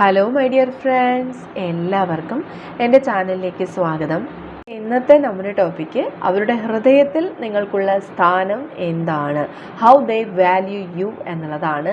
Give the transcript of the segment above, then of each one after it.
Hello my dear friends എല്ലാവർക്കും എന്റെ ചാനലിലേക്ക് സ്വാഗതം. ഇന്നത്തെ നമ്മുടെ ടോപ്പിക്ക് അവരുടെ ഹൃദയത്തിൽ നിങ്ങൾക്കുള്ള സ്ഥാനം എന്താണ്? ഹൗ ദേ വാല്യൂ യു എന്നുള്ളതാണ്.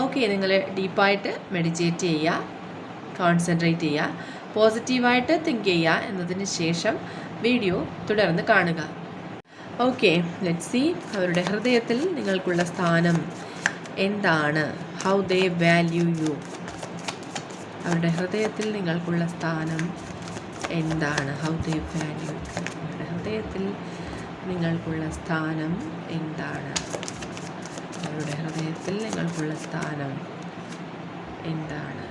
ഓക്കെ നിങ്ങൾ ഡീപ്പായിട്ട് മെഡിറ്റേറ്റ് ചെയ്യുക കോൺസെൻട്രേറ്റ് ചെയ്യുക പോസിറ്റീവായിട്ട് തിങ്ക് ചെയ്യുക എന്നതിന് ശേഷം വീഡിയോ തുടർന്ന് കാണുക. ഓക്കെ ലെറ്റ് സി അവരുടെ ഹൃദയത്തിൽ നിങ്ങൾക്കുള്ള സ്ഥാനം എന്താണ്? ഹൗ ദേ വാല്യൂ യു അവരുടെ ഹൃദയത്തിൽ നിങ്ങൾക്കുള്ള സ്ഥാനം എന്താണ്? ഹൗ ദേ വാല്യൂ അവരുടെ ഹൃദയത്തിൽ നിങ്ങൾക്കുള്ള സ്ഥാനം എന്താണ്? അവരുടെ ഹൃദയത്തിൽ നിങ്ങൾക്കുള്ള സ്ഥാനം എന്താണ്?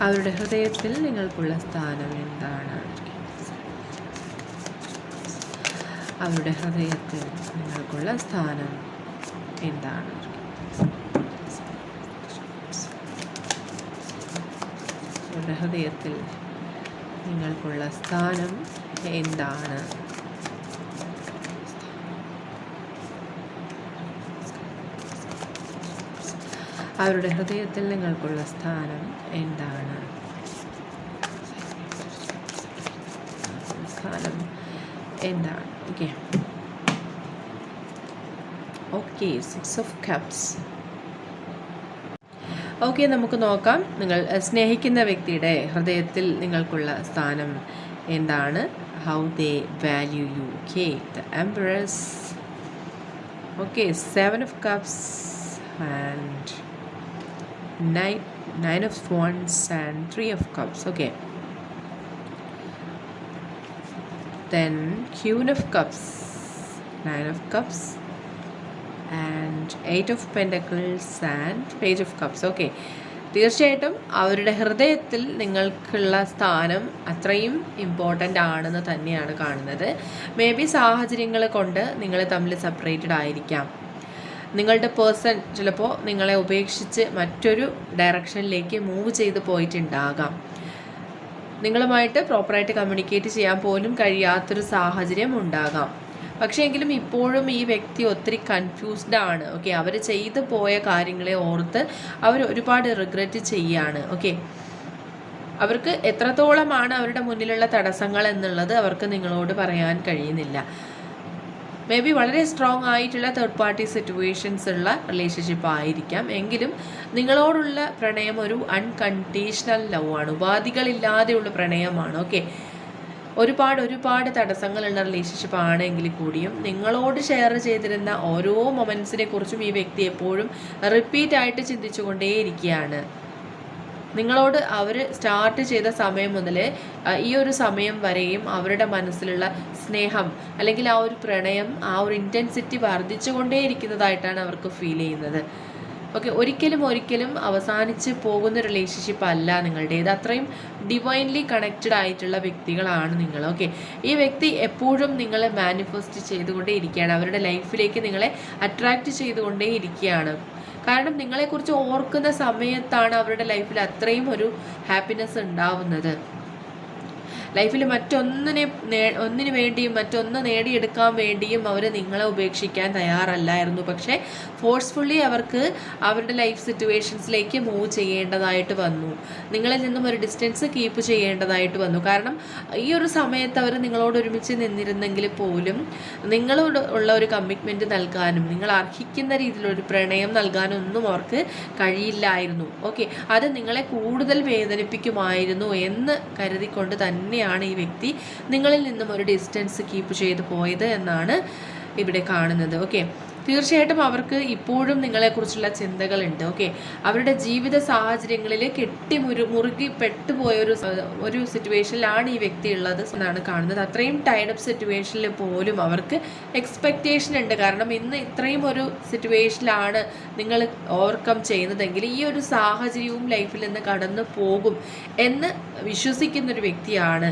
അവരുടെ ഹൃദയത്തിൽ നിങ്ങൾക്കുള്ള സ്ഥാനം എന്താണ്? അവരുടെ ഹൃദയത്തിൽ നിങ്ങൾക്കുള്ള സ്ഥാനം എന്താണ്? അവരുടെ ഹൃദയത്തിൽ നിങ്ങൾക്കുള്ള സ്ഥാനം എന്താണ്? അവരുടെ ഹൃദയത്തിൽ നിങ്ങൾക്കുള്ള സ്ഥാനം എന്താണ്? സ്ഥാനം എന്താണ്? Okay okay six of cups okay നമുക്ക് നോക്കാം. നിങ്ങൾ സ്നേഹിക്കുന്ന വ്യക്തിയുടെ ഹൃദയത്തിൽ നിങ്ങൾക്കുള്ള സ്ഥാനം എന്താണ്? How they value you K the embrace okay seven of cups and nine of wands and three of cups okay then queen of cups nine of cups and eight of pentacles and page of cups okay തീർച്ചയായിട്ടും അവരുടെ ഹൃദയത്തിൽ നിങ്ങൾക്കുള്ള സ്ഥാനം അത്രയും important ആണെന്ന് തന്നെയാണ് കാണുന്നത് may be സാഹചര്യങ്ങൾ കൊണ്ട് നിങ്ങൾ തമ്മിൽ സെപ്പറേറ്റഡ് ആയിരിക്കാം നിങ്ങളുടെ പേഴ്സൺ ചിലപ്പോൾ നിങ്ങളെ ഉപേക്ഷിച്ച് മറ്റൊരു ഡയറക്ഷനിലേക്ക് മൂവ് ചെയ്ത് പോയിട്ടുണ്ടാകാം. നിങ്ങളുമായിട്ട് പ്രോപ്പറായിട്ട് കമ്മ്യൂണിക്കേറ്റ് ചെയ്യാൻ പോലും കഴിയാത്തൊരു സാഹചര്യം ഉണ്ടാകാം. പക്ഷേ എങ്കിലും ഇപ്പോഴും ഈ വ്യക്തി ഒത്തിരി കൺഫ്യൂസ്ഡ് ആണ്. ഓക്കെ അവർ ചെയ്തു പോയ കാര്യങ്ങളെ ഓർത്ത് അവർ ഒരുപാട് റിഗ്രറ്റ് ചെയ്യാണ്. ഓക്കെ അവർക്ക് എത്രത്തോളമാണ് അവരുടെ മുന്നിലുള്ള തടസ്സങ്ങൾ എന്നുള്ളത് അവർക്ക് നിങ്ങളോട് പറയാൻ കഴിയുന്നില്ല. മേ ബി വളരെ സ്ട്രോങ് ആയിട്ടുള്ള തേർഡ് പാർട്ടി സിറ്റുവേഷൻസ് ഉള്ള റിലേഷൻഷിപ്പ് ആയിരിക്കാം. എങ്കിലും നിങ്ങളോടുള്ള പ്രണയം ഒരു അൺകണ്ടീഷണൽ ലവ് ആണ്. ഉപാധികളില്ലാതെയുള്ള പ്രണയമാണ്. ഓക്കെ ഒരുപാട് ഒരുപാട് തടസ്സങ്ങളുള്ള റിലേഷൻഷിപ്പ് ആണെങ്കിൽ കൂടിയും നിങ്ങളോട് ഷെയർ ചെയ്തിരുന്ന ഓരോ മൊമെൻസിനെ കുറിച്ചും ഈ വ്യക്തി എപ്പോഴും റിപ്പീറ്റ് ആയിട്ട് ചിന്തിച്ചുകൊണ്ടേയിരിക്കുകയാണ്. നിങ്ങളോട് അവർ സ്റ്റാർട്ട് ചെയ്ത സമയം മുതൽ ഈ ഒരു സമയം വരെയും അവരുടെ മനസ്സിലുള്ള സ്നേഹം അല്ലെങ്കിൽ ആ ഒരു പ്രണയം ആ ഒരു ഇന്റൻസിറ്റി വർദ്ധിച്ചുകൊണ്ടേയിരിക്കുന്നതായിട്ടാണ് അവർക്ക് ഫീൽ ചെയ്യുന്നത്. ഓക്കെ ഒരിക്കലും ഒരിക്കലും അവസാനിച്ച് പോകുന്ന റിലേഷൻഷിപ്പ് അല്ല നിങ്ങളുടേത്. അത്രയും ഡിവൈൻലി കണക്റ്റഡ് ആയിട്ടുള്ള വ്യക്തികളാണ് നിങ്ങൾ. ഓക്കെ ഈ വ്യക്തി എപ്പോഴും നിങ്ങളെ മാനിഫെസ്റ്റ് ചെയ്തുകൊണ്ടേ ഇരിക്കുകയാണ് അവരുടെ ലൈഫിലേക്ക് നിങ്ങളെ അട്രാക്റ്റ് ചെയ്തുകൊണ്ടേ ഇരിക്കുകയാണ് കാരണം നിങ്ങളെക്കുറിച്ച് ഓർക്കുന്ന സമയത്താണ് അവരുടെ ലൈഫിൽ അത്രയും ഒരു ഹാപ്പിനെസ് ഉണ്ടാവുന്നത്. ലൈഫിൽ മറ്റൊന്നിനെ ഒന്നിനു വേണ്ടിയും മറ്റൊന്ന് നേടിയെടുക്കാൻ വേണ്ടിയും അവർ നിങ്ങളെ ഉപേക്ഷിക്കാൻ തയ്യാറല്ലായിരുന്നു. പക്ഷേ ഫോഴ്സ്ഫുള്ളി അവർക്ക് അവരുടെ ലൈഫ് സിറ്റുവേഷൻസിലേക്ക് മൂവ് ചെയ്യേണ്ടതായിട്ട് വന്നു. നിങ്ങളിൽ നിന്നും ഒരു ഡിസ്റ്റൻസ് കീപ്പ് ചെയ്യേണ്ടതായിട്ട് വന്നു. കാരണം ഈ ഒരു സമയത്ത് അവർ നിങ്ങളോട് ഒരുമിച്ച് നിന്നിരുന്നെങ്കിൽ പോലും നിങ്ങളോട് ഉള്ള ഒരു കമ്മിറ്റ്മെന്റ് നൽകാനും നിങ്ങൾ അർഹിക്കുന്ന രീതിയിലൊരു പ്രണയം നൽകാനും ഒന്നും അവർക്ക് കഴിയില്ലായിരുന്നു. ഓക്കെ അത് നിങ്ങളെ കൂടുതൽ വേദനിപ്പിക്കുമായിരുന്നു എന്ന് കരുതിക്കൊണ്ട് തന്നെ തന്നെയാണ് ഈ വ്യക്തി നിങ്ങളിൽ നിന്നും ഒരു ഡിസ്റ്റൻസ് കീപ്പ് ചെയ്ത് പോയത് എന്നാണ് ഇവിടെ കാണുന്നത്. ഓക്കെ തീർച്ചയായിട്ടും അവർക്ക് ഇപ്പോഴും നിങ്ങളെക്കുറിച്ചുള്ള ചിന്തകളുണ്ട് ഓക്കെ അവരുടെ ജീവിത സാഹചര്യങ്ങളിൽ കെട്ടി മുരു മുറുകി പെട്ടുപോയ ഒരു ഒരു സിറ്റുവേഷനിലാണ് ഈ വ്യക്തി ഉള്ളത് എന്നാണ് കാണുന്നത്. അത്രയും ടൈഡപ്പ് സിറ്റുവേഷനിൽ പോലും അവർക്ക് എക്സ്പെക്റ്റേഷൻ ഉണ്ട്. കാരണം ഇന്ന് ഇത്രയും ഒരു സിറ്റുവേഷനിലാണ് നിങ്ങൾ ഓവർകം ചെയ്യുന്നതെങ്കിൽ ഈ ഒരു സാഹചര്യവും ലൈഫിൽ നിന്ന് കടന്നു പോകും എന്ന് വിശ്വസിക്കുന്നൊരു വ്യക്തിയാണ്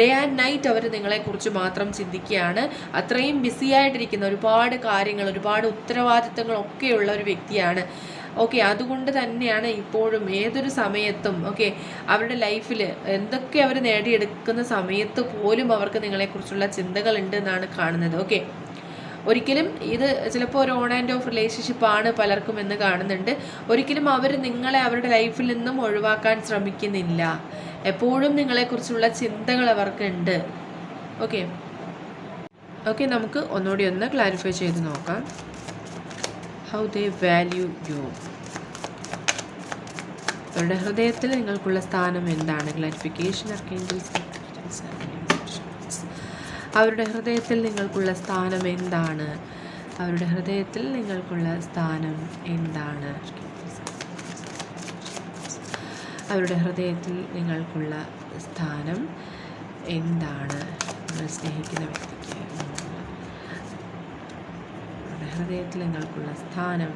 ഡേ ആൻഡ് നൈറ്റ് അവർ നിങ്ങളെക്കുറിച്ച് മാത്രം ചിന്തിക്കുകയാണ്. അത്രയും ബിസി ആയിട്ടിരിക്കുന്ന ഒരുപാട് കാര്യങ്ങൾ ഒരുപാട് ഉത്തരവാദിത്തങ്ങളൊക്കെയുള്ള ഒരു വ്യക്തിയാണ്. ഓക്കെ അതുകൊണ്ട് തന്നെയാണ് ഇപ്പോഴും ഏതൊരു സമയത്തും ഓക്കെ അവരുടെ ലൈഫിൽ എന്തൊക്കെ അവർ നേടിയെടുക്കുന്ന സമയത്ത് പോലും അവർക്ക് നിങ്ങളെക്കുറിച്ചുള്ള ചിന്തകളുണ്ട് എന്നാണ് കാണുന്നത് ഓക്കെ ഒരിക്കലും ഇത് ചിലപ്പോൾ ഒരു ഓൺ ആൻഡ് ഓഫ് റിലേഷൻഷിപ്പ് ആണ് പലർക്കും എന്ന് കാണുന്നുണ്ട്. ഒരിക്കലും അവർ നിങ്ങളെ അവരുടെ ലൈഫിൽ നിന്നും ഒഴിവാക്കാൻ ശ്രമിക്കുന്നില്ല. എപ്പോഴും നിങ്ങളെക്കുറിച്ചുള്ള ചിന്തകൾ അവർക്കുണ്ട്. ഓക്കെ ഓക്കെ നമുക്ക് ഒന്നുകൂടി ഒന്ന് ക്ലാരിഫൈ ചെയ്ത് നോക്കാം. ഹൗ ദേ വാല്യൂ യു അവരുടെ ഹൃദയത്തിൽ നിങ്ങൾക്കുള്ള സ്ഥാനം എന്താണ്? ക്ലാരിഫിക്കേഷൻ അവരുടെ ഹൃദയത്തിൽ നിങ്ങൾക്കുള്ള സ്ഥാനം എന്താണ്? അവരുടെ ഹൃദയത്തിൽ നിങ്ങൾക്കുള്ള സ്ഥാനം എന്താണ്? അവരുടെ ഹൃദയത്തിൽ നിങ്ങൾക്കുള്ള സ്ഥാനം എന്താണ്? നിങ്ങൾ സ്നേഹിക്കുന്ന വ്യക്തിക്ക് ഹൃദയത്തിൽ നിങ്ങൾക്കുള്ള സ്ഥാനം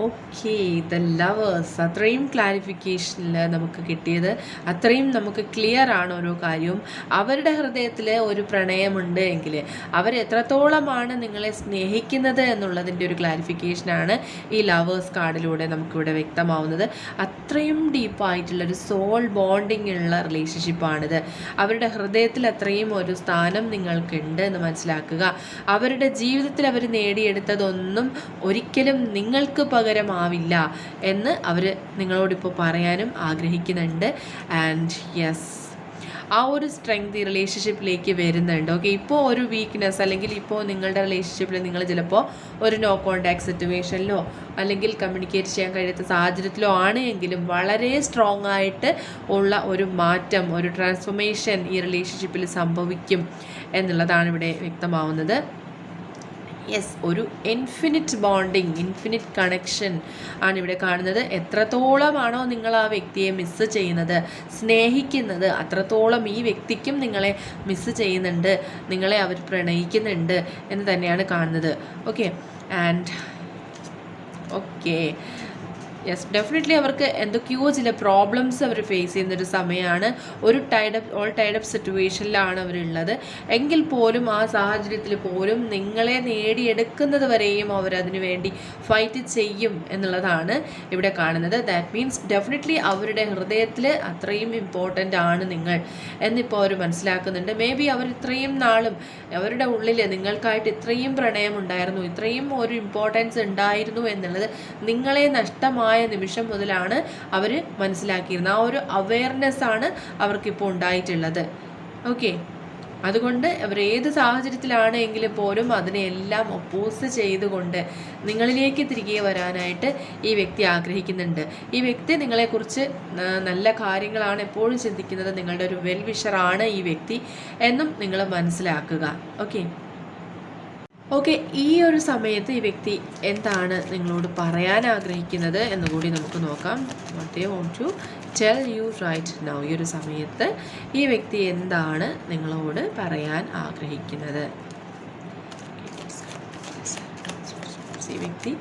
ഓക്കെ ദ ലവേഴ്സ്. അത്രയും ക്ലാരിഫിക്കേഷനിൽ നമുക്ക് കിട്ടിയത്. അത്രയും നമുക്ക് ക്ലിയർ ആണ് ഓരോ കാര്യവും. അവരുടെ ഹൃദയത്തിൽ ഒരു പ്രണയമുണ്ട് എങ്കിൽ അവർ എത്രത്തോളമാണ് നിങ്ങളെ സ്നേഹിക്കുന്നത് എന്നുള്ളതിന്റെ ഒരു ക്ലാരിഫിക്കേഷനാണ് ഈ ലവേഴ്സ് കാർഡിലൂടെ നമുക്കിവിടെ വ്യക്തമാവുന്നത്. അത്രയും ഡീപ്പായിട്ടുള്ളൊരു സോൾ ബോണ്ടിങ് ഉള്ള റിലേഷൻഷിപ്പാണിത് അവരുടെ ഹൃദയത്തിൽ അത്രയും ഒരു സ്ഥാനം നിങ്ങൾക്കുണ്ട് എന്ന് മനസ്സിലാക്കുക. അവരുടെ ജീവിതത്തിൽ അവർ നേടിയെടുത്തതൊന്നും ഒരിക്കലും നിങ്ങൾക്ക് പകരമാവില്ല എന്ന് അവർ നിങ്ങളോടിപ്പോൾ പറയാനും ആഗ്രഹിക്കുന്നുണ്ട്. ആൻഡ് യെസ് ആ ഒരു സ്ട്രെങ്ത് ഈ റിലേഷൻഷിപ്പിലേക്ക് വരുന്നുണ്ട്. ഓക്കെ ഇപ്പോൾ ഒരു വീക്ക്നെസ് അല്ലെങ്കിൽ ഇപ്പോൾ നിങ്ങളുടെ റിലേഷൻഷിപ്പിൽ നിങ്ങൾ ചിലപ്പോൾ ഒരു നോ കോണ്ടാക്ട് സിറ്റുവേഷനിലോ അല്ലെങ്കിൽ കമ്മ്യൂണിക്കേറ്റ് ചെയ്യാൻ കഴിയാത്ത സാഹചര്യത്തിലോ ആണ് എങ്കിലും വളരെ സ്ട്രോങ് ആയിട്ട് ഉള്ള ഒരു മാറ്റം ഒരു ട്രാൻസ്ഫോർമേഷൻ ഈ റിലേഷൻഷിപ്പിൽ സംഭവിക്കും എന്നുള്ളതാണ് ഇവിടെ വ്യക്തമാവുന്നത്. യെസ് ഒരു ഇൻഫിനിറ്റ് ബോണ്ടിങ് ഇൻഫിനിറ്റ് കണക്ഷൻ ആണ് ഇവിടെ കാണുന്നത്. എത്രത്തോളമാണോ നിങ്ങൾ ആ വ്യക്തിയെ മിസ്സ് ചെയ്യുന്നത് സ്നേഹിക്കുന്നത് അത്രത്തോളം ഈ വ്യക്തിക്കും നിങ്ങളെ മിസ്സ് ചെയ്യുന്നുണ്ട് നിങ്ങളെ അവർ പ്രണയിക്കുന്നുണ്ട് എന്ന് തന്നെയാണ് കാണുന്നത്. Okay and okay yes definitely അവർക്ക് എന്തൊക്കെയോ ചില പ്രോബ്ലംസ് അവർ ഫേസ് ചെയ്യുന്ന ഒരു സമയമാണ് ഒരു tied up all tied up സിറ്റുവേഷനിലാണ് അവരുള്ളത്. എങ്കിൽ പോലും ആ സാഹചര്യത്തിൽ പോലും നിങ്ങളെ നേടിയെടുക്കുന്നത് വരെയും അവരതിനു വേണ്ടി ഫൈറ്റ് ചെയ്യും എന്നുള്ളതാണ് ഇവിടെ കാണുന്നത്. ദാറ്റ് മീൻസ് ഡെഫിനറ്റ്ലി അവരുടെ ഹൃദയത്തിൽ അത്രയും ഇമ്പോർട്ടന്റ് ആണ് നിങ്ങൾ എന്നിപ്പോൾ അവർ മനസ്സിലാക്കുന്നുണ്ട്. മേ ബി അവർ ഇത്രയും നാളും അവരുടെ ഉള്ളിൽ നിങ്ങൾക്കായിട്ട് ഇത്രയും പ്രണയം ഉണ്ടായിരുന്നു ഇത്രയും ഒരു ഇമ്പോർട്ടൻസ് ഉണ്ടായിരുന്നു എന്നുള്ളത് നിങ്ങളെ നഷ്ടമായ നിമിഷം മുതലാണ് അവർ മനസ്സിലാക്കിയിരുന്നത്. ആ ഒരു അവയർനെസ് ആണ് അവർക്കിപ്പോൾ ഉണ്ടായിട്ടുള്ളത്. ഓക്കെ അതുകൊണ്ട് അവർ ഏത് സാഹചര്യത്തിലാണ് എങ്കിലും പോലും അതിനെയെല്ലാം ഒപ്പോസ് ചെയ്തുകൊണ്ട് നിങ്ങളിലേക്ക് തിരികെ വരാനായിട്ട് ഈ വ്യക്തി ആഗ്രഹിക്കുന്നുണ്ട്. ഈ വ്യക്തി നിങ്ങളെക്കുറിച്ച് നല്ല കാര്യങ്ങളാണ് എപ്പോഴും ചിന്തിക്കുന്നത്. നിങ്ങളുടെ ഒരു വെൽ വിഷറാണ് ഈ വ്യക്തി എന്നും നിങ്ങൾ മനസ്സിലാക്കുക. ഓക്കെ ഓക്കെ ഈ ഒരു സമയത്ത് ഈ വ്യക്തി എന്താണ് നിങ്ങളോട് പറയാൻ ആഗ്രഹിക്കുന്നത് എന്ന് കൂടി നമുക്ക് നോക്കാം. What they want to tell you right now ഈ ഒരു സമയത്ത് ഈ വ്യക്തി എന്താണ് നിങ്ങളോട് പറയാൻ ആഗ്രഹിക്കുന്നത്? ഈ വ്യക്തി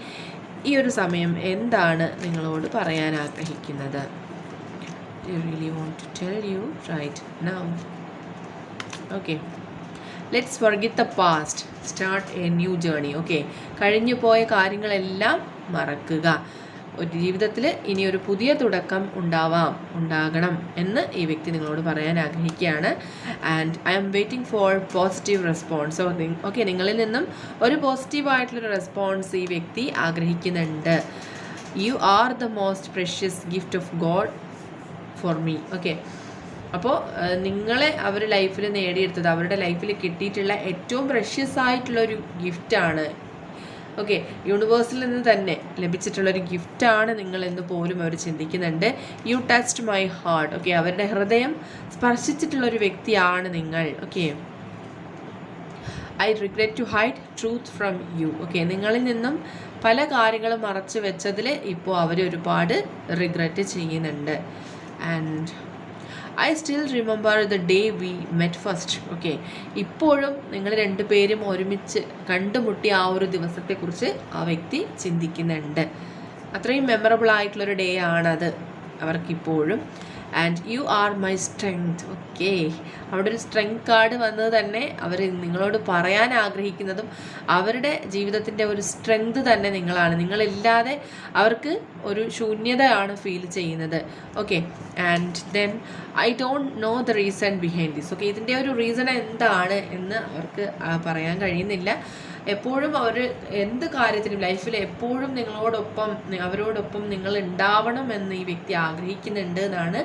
ഈ ഒരു സമയം എന്താണ് നിങ്ങളോട് പറയാൻ ആഗ്രഹിക്കുന്നത്? You really want to tell you right now okay let's forget the past start a new journey okay കഴിഞ്ഞു പോയ കാര്യങ്ങളെല്ലാം മറക്കുക. ഒരു ജീവിതത്തിൽ ഇനി ഒരു പുതിയ തുടക്കം ഉണ്ടാവാം ഉണ്ടാകണം എന്ന് ഈ വ്യക്തി നിങ്ങളോട് പറയാൻ ആഗ്രഹിക്കുകയാണ്. And I am waiting for positive response okay നിങ്ങളിൽ നിന്നും ഒരു പോസിറ്റീവായിട്ടുള്ളൊരു റെസ്പോൺസ് ഈ വ്യക്തി ആഗ്രഹിക്കുന്നുണ്ട്. You are the most precious gift of God for me okay അപ്പോൾ നിങ്ങളെ അവർ ലൈഫിൽ നേടിയെടുത്തത് അവരുടെ ലൈഫിൽ കിട്ടിയിട്ടുള്ള ഏറ്റവും പ്രഷ്യസ് ആയിട്ടുള്ള ഒരു ഗിഫ്റ്റാണ് ഓക്കെ യൂണിവേഴ്സിൽ നിന്ന് തന്നെ ലഭിച്ചിട്ടുള്ളൊരു ഗിഫ്റ്റാണ് നിങ്ങളെന്ന് പോലും അവർ ചിന്തിക്കുന്നുണ്ട്. You touched my heart okay അവരുടെ ഹൃദയം സ്പർശിച്ചിട്ടുള്ളൊരു വ്യക്തിയാണ് നിങ്ങൾ. Okay I regret to hide truth from you okay നിങ്ങളിൽ നിന്നും പല കാര്യങ്ങളും മറച്ചു വെച്ചതിൽ ഇപ്പോൾ അവർ ഒരുപാട് റിഗ്രറ്റ് ചെയ്യുന്നുണ്ട്. And I still remember the day we met first okay ഇപ്പോഴും നിങ്ങൾ രണ്ടുപേരും ഒരുമിച്ച് കണ്ടുമുട്ടി ആ ഒരു ദിവസത്തെക്കുറിച്ച് ആ വ്യക്തി ചിന്തിക്കുന്നുണ്ട്. അത്രയും മെമ്മറബിൾ ആയിട്ടുള്ളൊരു ഡേ ആണത്. അവർക്കിപ്പോഴും and you are my strength okay അവിടെ ഒരു സ്ട്രെങ്ത് കാർഡ് വന്നത് തന്നെ അവർ നിങ്ങളോട് പറയാൻ ആഗ്രഹിക്കുന്നതും അവരുടെ ജീവിതത്തിന്റെ ഒരു സ്ട്രെങ്ത് തന്നെ നിങ്ങളാണ്. നിങ്ങളില്ലാതെ അവർക്ക് ഒരു ശൂന്യതയാണ് ഫീൽ ചെയ്യുന്നത്. Okay and then I don't know the reason behind this okay ഇതിന്റെ ഒരു റീസൺ എന്താണ് എന്ന് അവർക്ക് പറയാൻ കഴിയുന്നില്ല. എപ്പോഴും അവർ എന്ത് കാര്യത്തിനും ലൈഫിൽ എപ്പോഴും നിങ്ങളോടൊപ്പം അവരോടൊപ്പം നിങ്ങൾ ഉണ്ടാവണം എന്ന് ഈ വ്യക്തി ആഗ്രഹിക്കുന്നുണ്ട് എന്നാണ്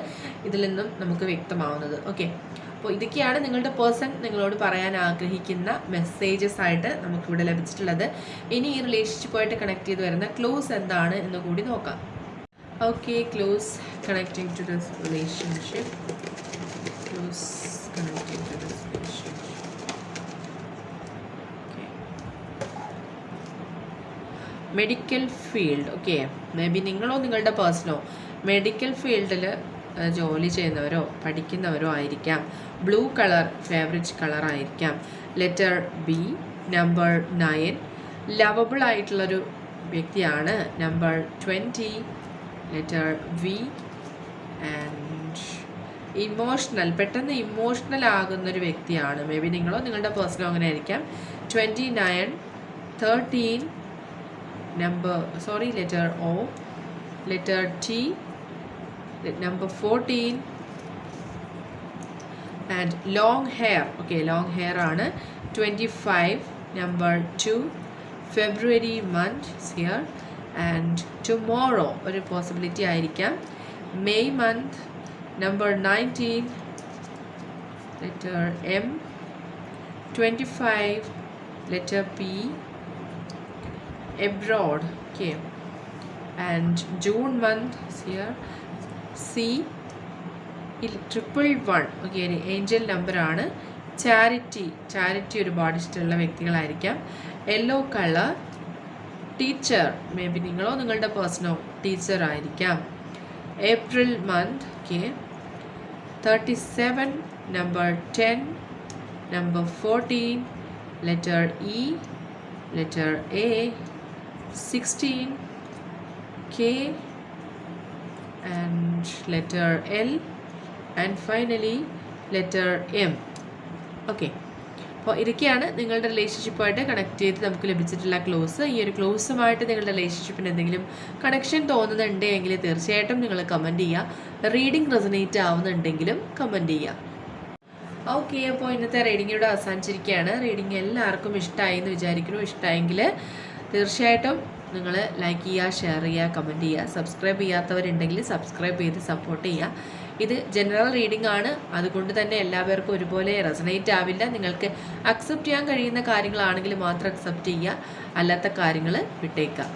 ഇതിൽ നിന്നും നമുക്ക് വ്യക്തമാവുന്നത്. ഓക്കെ അപ്പോൾ ഇതൊക്കെയാണ് നിങ്ങളുടെ പേഴ്സൺ നിങ്ങളോട് പറയാൻ ആഗ്രഹിക്കുന്ന മെസ്സേജസ് ആയിട്ട് നമുക്കിവിടെ ലഭിച്ചിട്ടുള്ളത്. ഇനി ഈ റിലേഷൻഷിപ്പുമായിട്ട് കണക്ട് ചെയ്ത് വരുന്ന ക്ലോസ് എന്താണ് എന്ന് കൂടി നോക്കാം. Okay close connecting to this relationship close connecting to this medical field okay may be നിങ്ങളോ നിങ്ങളുടെ പേഴ്സണോ മെഡിക്കൽ ഫീൽഡിൽ ജോലി ചെയ്യുന്നവരോ പഠിക്കുന്നവരോ ആയിരിക്കാം. ബ്ലൂ കളർ ഫേവറേറ്റ് കളർ ആയിരിക്കാം. Letter B number nine. Lovable ആയിട്ടുള്ളൊരു വ്യക്തിയാണ്. Number twenty letter V. And emotional പെട്ടെന്ന് ഇമോഷണൽ ആകുന്ന ഒരു വ്യക്തിയാണ്. മേ ബി നിങ്ങളോ നിങ്ങളുടെ പേഴ്സണോ അങ്ങനെ ആയിരിക്കാം. Twenty nine thirteen number sorry letter O. Letter le- number 14 and long hair okay long hair ആണ് 25 number 2 February month is here and tomorrow ഒരു possibility ആയിരിക്കാം May month number 19 letter M 25 letter P abroad okay and june month is here C triple one. Okay ഒരു angel നമ്പറാണ് charity. Charity ഒരുപാട് ഇഷ്ടമുള്ള വ്യക്തികളായിരിക്കാം. Yellow colour teacher may be നിങ്ങളോ നിങ്ങളുടെ പേഴ്സണോ teacher ആയിരിക്കാം. April month okay thirty seven number ten number fourteen letter E letter A 16 K and letter L and finally letter M. Okay. അപ്പോൾ ഇതൊക്കെയാണ് നിങ്ങളുടെ റിലേഷൻഷിപ്പായിട്ട് കണക്ട് ചെയ്ത് നമുക്ക് ലഭിച്ചിട്ടുള്ള ക്ലോസ് ഈ ഒരു ക്ലോസുമായിട്ട് നിങ്ങളുടെ റിലേഷൻഷിപ്പിന് എന്തെങ്കിലും കണക്ഷൻ തോന്നുന്നുണ്ട് എങ്കിൽ തീർച്ചയായിട്ടും നിങ്ങൾ കമന്റ് ചെയ്യുക. റീഡിംഗ് റെസനേറ്റ് ആവുന്നുണ്ടെങ്കിലും കമന്റ് ചെയ്യുക. ഓക്കെ അപ്പോൾ ഇന്നത്തെ റീഡിംഗ് ഇവിടെ അവസാനിച്ചിരിക്കുകയാണ്. റീഡിംഗ് എല്ലാവർക്കും ഇഷ്ടമായി എന്ന് വിചാരിക്കുന്നു. ഇഷ്ടമായെങ്കിൽ തീർച്ചയായിട്ടും നിങ്ങൾ ലൈക്ക് ചെയ്യുക ഷെയർ ചെയ്യുക കമന്റ് ചെയ്യുക. സബ്സ്ക്രൈബ് ചെയ്യാത്തവരുണ്ടെങ്കിൽ സബ്സ്ക്രൈബ് ചെയ്ത് സപ്പോർട്ട് ചെയ്യുക. ഇത് ജനറൽ റീഡിംഗ് ആണ്. അതുകൊണ്ട് തന്നെ എല്ലാവർക്കും ഒരുപോലെ റെസനേറ്റ് ആവില്ല. നിങ്ങൾക്ക് അക്സെപ്റ്റ് ചെയ്യാൻ കഴിയുന്ന കാര്യങ്ങളാണെങ്കിൽ മാത്രം അക്സെപ്റ്റ് ചെയ്യുക. അല്ലാത്ത കാര്യങ്ങൾ വിട്ടേക്കുക.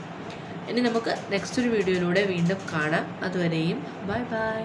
ഇനി നമുക്ക് നെക്സ്റ്റ് ഒരു വീഡിയോയിലൂടെ വീണ്ടും കാണാം. അതുവരെയും ബൈ ബൈ